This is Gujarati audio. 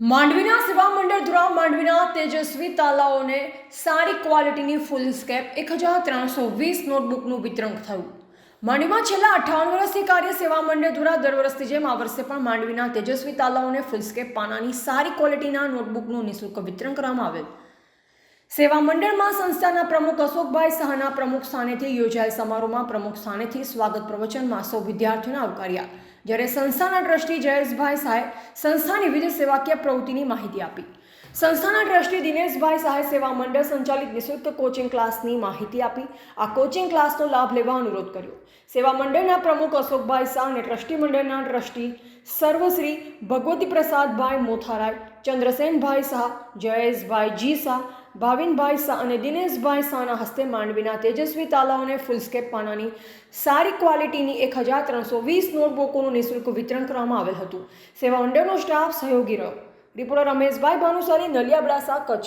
માંડવીના સેવા મંડળ દ્વારા માંડવીના તેજસ્વી તાલાઓને સારી ક્વોલિટીની ફૂલ સ્કેપ એક હજાર ત્રણસો વીસ નોટબુકનું વિતરણ થયું. માંડવીમાં છેલ્લા અઠાવન વર્ષથી કાર્ય સેવા મંડળ દ્વારા દર વર્ષની જેમ આ વર્ષે પણ માંડવીના તેજસ્વી તાલાઓને ફૂલસ્કેપ પાનાની સારી ક્વોલિટીના નોટબુકનું નિઃશુલ્ક વિતરણ કરવામાં આવેલ. સેવા મંડળમાં સંસ્થાના પ્રમુખ અશોકભાઈ શાહના પ્રમુખ સ્થાનેથી યોજાયેલ સમારોહમાં પ્રમુખ સ્થાનેથી સ્વાગત પ્રવચનમાં સૌ વિદ્યાર્થીઓને આવકાર્યા. જ્યારે સંસ્થાના ટ્રસ્ટી જયેશભાઈ શાહે સંસ્થાની વિવિધ સેવાકીય પ્રવૃત્તિની માહિતી આપી. સંસ્થાના ટ્રસ્ટી દિનેશભાઈ સહાય સેવા મંડળ સંચાલિત નિઃશુલ્ક કોચિંગ ક્લાસની માહિતી આપી. આ કોચિંગ ક્લાસનો લાભ લેવા અનુરોધ કર્યો. સેવા મંડળના પ્રમુખ અશોકભાઈ શાહ અને ટ્રસ્ટી મંડળના ટ્રસ્ટી સર્વશ્રી ભગવતી પ્રસાદભાઈ મોથારાય, ચંદ્રસેનભાઈ શાહ, જયેશભાઈ જી શાહ, ભાવિનભાઈ શાહ અને દિનેશભાઈ શાહના હસ્તે માંડવીના તેજસ્વી તાલાઓને ફૂલસ્કેપ પાનાની સારી ક્વોલિટીની એક હજાર ત્રણસો વીસ નોટબુકોનું નિઃશુલ્ક વિતરણ કરવામાં આવેલ હતું. સેવા અંડરનો સ્ટાફ સહયોગી રહ્યો. રિપોર્ટર રમેશભાઈ નલિયા નલિયાબડાસા, કચ્છ.